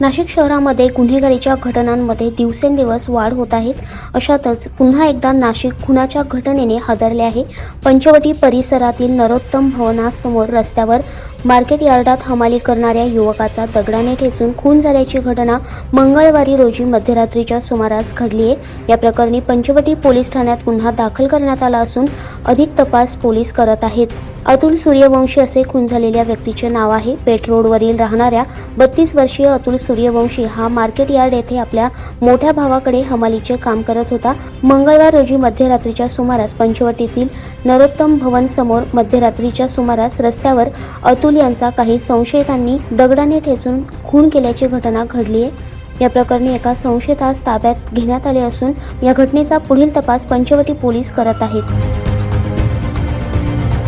नाशिक शहरामध्ये गुन्हेगारीच्या घटनांमध्ये दिवसेंदिवस वाढ होत आहे. अशातच पुन्हा एकदा नाशिक खुनाच्या घटनेने हादरले आहे. पंचवटी परिसरातील नरोत्तम भवनासमोर रस्त्यावर मार्केट यार्डात हमाली करणाऱ्या युवकाचा दगडाने ठेचून खून झाल्याची घटना मंगळवारी रोजी मध्यरात्रीच्या सुमारास घडली आहे. या प्रकरणी पंचवटी पोलीस ठाण्यात गुन्हा दाखल करण्यात आला असून अधिक तपास पोलीस करत आहेत. अतुल सूर्यवंशी असे खून झालेल्या व्यक्तीचे नाव आहे. पेठ रोडवरील राहणाऱ्या बत्तीस वर्षीय अतुल सूर्यवंशी हा मार्केट यार्ड येथे आपल्या मोठ्या भावाकडे हमालीचे काम करत होता. मंगळवार रोजी मध्यरात्रीच्या सुमारास पंचवटीतील नरोत्तम भवन समोर मध्यरात्रीच्या सुमारास रस्त्यावर अतुल यांचा काही संशयितांनी दगडाने ठेचून खून केल्याची घटना घडली आहे. या प्रकरणी एका संशयितास ताब्यात घेण्यात आले असून या घटनेचा पुढील तपास पंचवटी पोलीस करत आहेत.